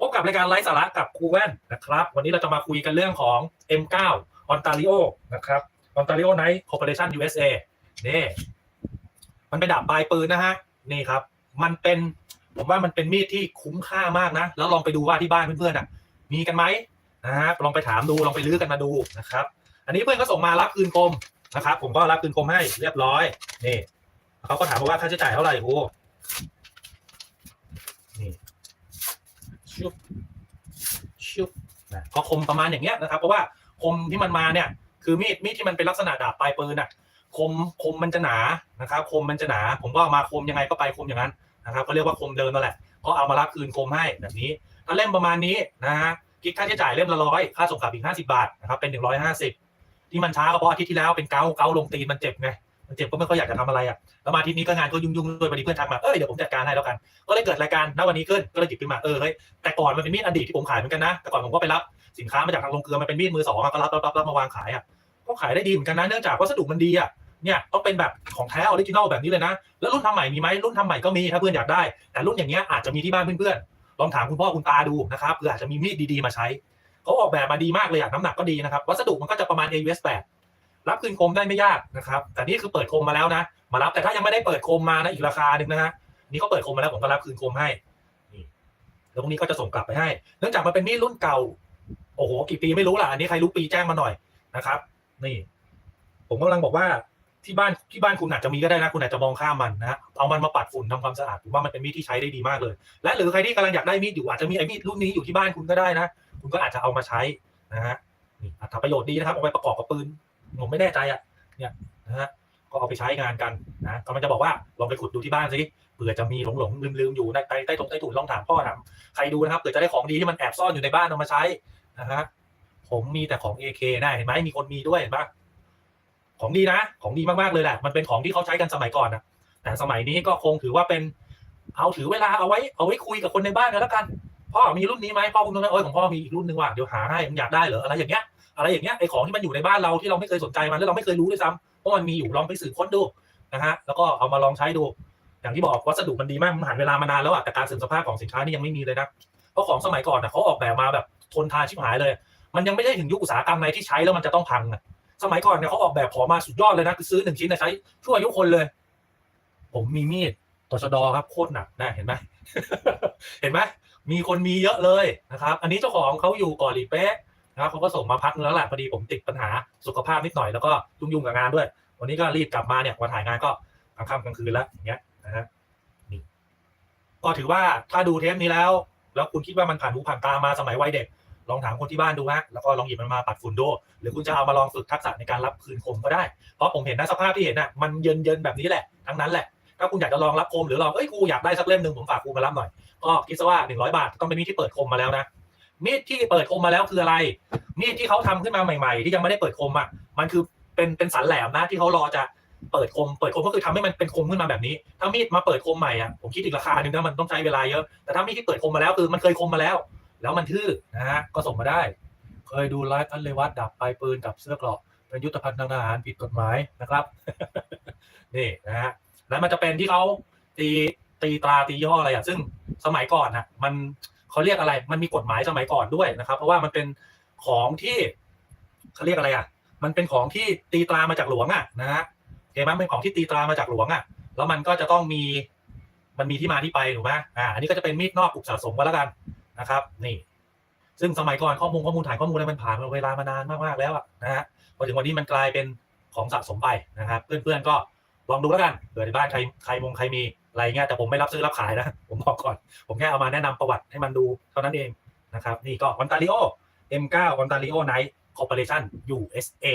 พบกับรายการไลฟ์สาระกับครูแว่นนะครับ วันนี้เราจะมาคุยกันเรื่องของ M9 Ontario นะครับ Ontario Night Corporation USA นี่มันเป็นดาบปลายปืนนะฮะ นี่ครับ มันเป็นผมว่ามันเป็นมีดที่คุ้มค่ามากนะ แล้วลองไปดูว่าที่บ้านเพื่อนๆอะ มีกันไหมนะฮะลองไปถามดูลองไปลื้อกันมาดูนะครับ อันนี้เพื่อนก็ส่งมารับคืนคมนะครับ ผมก็รับคืนคมให้เรียบร้อยนี่เขาก็ถามมาว่าค่าใช้จ่ายเท่าไหร่โอ้นี่ ชุบชุบนะก็คมประมาณอย่างเงี้ยนะครับ เพราะว่าคมที่มันมาเนี่ย คือมีดมีดที่มันเป็นลักษณะดาบปลายปืนอะคมคมมันจะหนานะครับ คมมันจะหนา ผมก็เอามาคมยังไงก็ไปคมอย่างนั้นนะครับ ก็เรียกว่าคมเดิมนั่นแหละก็เอามารับคืนคมให้แบบนี้ ถ้าเล่มประมาณนี้นะฮะคิดค่าใช้จ่ายเล่มละร้อยค่าส่งกลับอีกห้าสิบาทนะครับเป็นหนึ่งร้อยห้าสิบที่มันช้าก็เพราะอาทิตย์ที่แล้วเป็นเกาเกาลงตีนมันเจ็บไง เจ็บก็ไม่ค่อยอยากจะทำอะไรอะแล้วมาที่นี้ก็งานก็ยุ่งๆด้วยพอดีเพื่อนทักมาเอ้ยเดี๋ยวผมจัดการให้แล้วกัน ก็เลยเกิดรายการณวันนี้ขึ้นก็เลยหยิบขึ้นมาเออเฮ้ยแต่ก่อนมันเป็นมีดอดีตที่ผมขายเหมือนกันนะแต่ก่อนผมก็ไปรับสินค้ามาจากทางโรงเกลือมันเป็นมีดมือสองก็รับรับรับมาวางขายอะก็ขายได้ดีเหมือนกันนะเนื่องจากวัสดุมันดีอะเนี่ยต้องเป็นแบบของแท้ออริจินอลแบบนี้เลยนะ แล้วรุ่นทำใหม่มีไหมรุ่นทำใหม่ก็มีถ้าเพื่อนอยากได้ แต่รุ่นอย่างเงี้ยอาจจะมีที่บ้านเพื่อนๆลองถามคุณพ่อคุณตาดูนะครับเผื่ออาจจะมีมีดดีๆมาใช้เขาออกแบบมาดีมากเลยอะน้ำหนักก็ดีนะครับ วัสดุมันก็จะประมาณ AUS 8 รับคืนคมได้ไม่ยากนะครับ แต่นี่คือเปิดคมมาแล้วนะ มารับแต่ถ้ายังไม่ได้เปิดคมมานะอีกราคาหนึ่งนะฮะนี่เขาเปิดคมมาแล้วผมก็รับคืนคมให้นี่แล้วพวกนี้ก็จะส่งกลับไปให้ เนื่องจากมันเป็นมีดรุ่นเก่า โอ้โห กี่ปีไม่รู้ล่ะ อันนี้ใครรู้ปีแจ้งมาหน่อยนะครับ นี่ ผมกำลังบอกว่าที่บ้านที่บ้านคุณอาจจะมีก็ได้นะ คุณอาจจะมองข้ามมันนะเอามันมาปัดฝุ่นทำความสะอาดผมว่ามันเป็นมีดที่ใช้ได้ดีมากเลย และหรือใครที่กำลังอยากได้มีดอยู่อาจจะมีไอ้มีดรุ่นนี้อยู่ที่บ้านคุณก็ได้นะ คุณก็อาจจะเอามาใช้นะฮะนี่อัตประโยชน์ดีนะครับเอาไปประกอบกับปืน ผมไม่แน่ใจอะเนี่ยนะฮะก็เอาไปใช้งานกันนะก็มันจะบอกว่าลองไปขุดดูที่บ้านสิเผื่อจะมีหลงหลงลืมลืมๆอยู่ในใต้ใต้ตรงใต้ถุนลองถามพ่อถามใครดูนะครับเผื่อจะได้ของดีที่มันแอบซ่อนอยู่ในบ้านเอามาใช้นะฮะผมมีแต่ของ AK ได้เห็นไหมมีคนมีด้วยเห็นปะของดีนะ ของดีมากๆเลยแหละมันเป็นของที่เขาใช้กันสมัยก่อนนะแต่สมัยนี้ก็คงถือว่าเป็นเอาถือเวลาเอาไว้เอาไว้คุยกับคนในบ้านกันแล้วกันพ่อมีรุ่นนี้ไหมพ่อคุณรู้ไหมโอ้ยของพ่อมีอีกรุ่นหนึ่งว่ะเดี๋ยวหาให้มึงอยากได้เหรออะไรอย่างเงี้ย อะไรอย่างเงี้ยไอของที่มันอยู่ในบ้านเราที่เราไม่เคยสนใจมันแล้วเราไม่เคยรู้ด้วยซ้ำว่ามันมีอยู่ลองไปสืบค้นดูนะฮะแล้วก็เอามาลองใช้ดู อย่างที่บอกวัสดุมันดีมากมันผ่านเวลามานานแล้วอะแต่การเสื่อมสภาพของสินค้านี่ยังไม่มีเลยนะเพราะของสมัยก่อนอะเขาออกแบบมาแบบทนทานชิบหายเลย มันยังไม่ได้ถึงยุคอุตสาหกรรมไหนที่ใช้แล้วมันจะต้องพังอะสมัยก่อนเนี่ยเขาออกแบบของมาสุดยอดเลยนะคือซื้อหนึ่งชิ้นนะใช้ช่วยอายุคนเลย ผมมีมีดตชดครับโคตรหนักนะเห็นไหมเห็นไหมมีคนมีเยอะเลยนะครับ อันนี้เจ้าของเขาอยู่ก่อหลีเป๊ะ เขาก็ส่งมาพักนึงแล้วแหละพอดีผมติดปัญหาสุขภาพนิดหน่อยแล้วก็ยุ่งๆกับงานด้วย วันนี้ก็รีบกลับมาเนี่ยมาถ่ายงานก็กลางค่ำกลางคืนแล้วอย่างเงี้ยนะฮะนี่ก็ถือว่าถ้าดูเทปนี้แล้ว แล้วคุณคิดว่ามันผ่านหูผ่านตามาสมัยวัยเด็ก ลองถามคนที่บ้านดูฮะแล้วก็ลองหยิบมันมาปัดฝุ่นดูหรือคุณจะเอามาลองฝึกทักษะในการรับคืนคมก็ได้เพราะผมเห็นนะสภาพที่เห็นน่ะมันเย็นๆแบบนี้แหละทั้งนั้นแหละถ้าคุณอยากจะลองรับคมหรือลองเอ้ยกูอยากได้สักเล่มหนึ่งผมฝากครูมารับหน่อยก็คิดซะว่าหนึ่งร้อยบาทต้องเป็นมีที่เปิดคมมาแล้วนะ มีดที่เปิดคมมาแล้วคืออะไร มีดที่เขาทำขึ้นมาใหม่ๆ ที่ยังไม่ได้เปิดคมอะมันคือเป็นเป็นสันแหลมนะที่เขารอจะเปิดคม เปิดคมก็คือทำให้มันเป็นคมขึ้นมาแบบนี้ ถ้ามีดมาเปิดคมใหม่อะผมคิดอีกราคาหนึ่งนะมันต้องใช้เวลาเยอะแต่ถ้ามีดที่เปิดคมมาแล้วคือมันเคยคมมาแล้ว แล้วมันทื่อนะฮะก็ส่งมาได้ เคยดูไลฟ์ท่านเลวัตดับปลายปืนกับเสื้อกราะเป็นยุทธภัณฑ์ทางทหารผิดกฎหมายนะครับนี่นะฮะแล้วมันจะเป็นที่เขาตีตีตราตีย่ห้ออะไรอะซึ่งสมัยก่อนนะมัน เขาเรียกอะไร มันมีกฎหมายสมัยก่อนด้วยนะครับ เพราะว่ามันเป็นของที่เขาเรียกอะไรอะ มันเป็นของที่ตีตรามาจากหลวงอะนะฮะเห็นไหมเป็นของที่ตีตรามาจากหลวงอะ แล้วมันก็จะต้องมี มันมีที่มาที่ไปถูกไหมอ่า อันนี้ก็จะเป็นมีดนอกปลูกสะสมก็แล้วกันนะครับ นี่ ซึ่งสมัยก่อนข้อมูลข้อมูลถ่ายข้อมูลอะไรมันผ่านเวลามานานมากๆแล้วอะนะฮะ พอถึงวันนี้มันกลายเป็นของสะสมไปนะครับ เพื่อนๆก็ลองดูแล้วกันเผื่อในบ้านใครใครมงใครมี อะไรเงี้ยแต่ผมไม่รับซื้อรับขายนะ ผมบอกก่อน ผมแค่เอามาแนะนำประวัติให้มันดูเท่านั้นเองนะครับ นี่ก็ Ontario M9 Ontario Night Corporation USA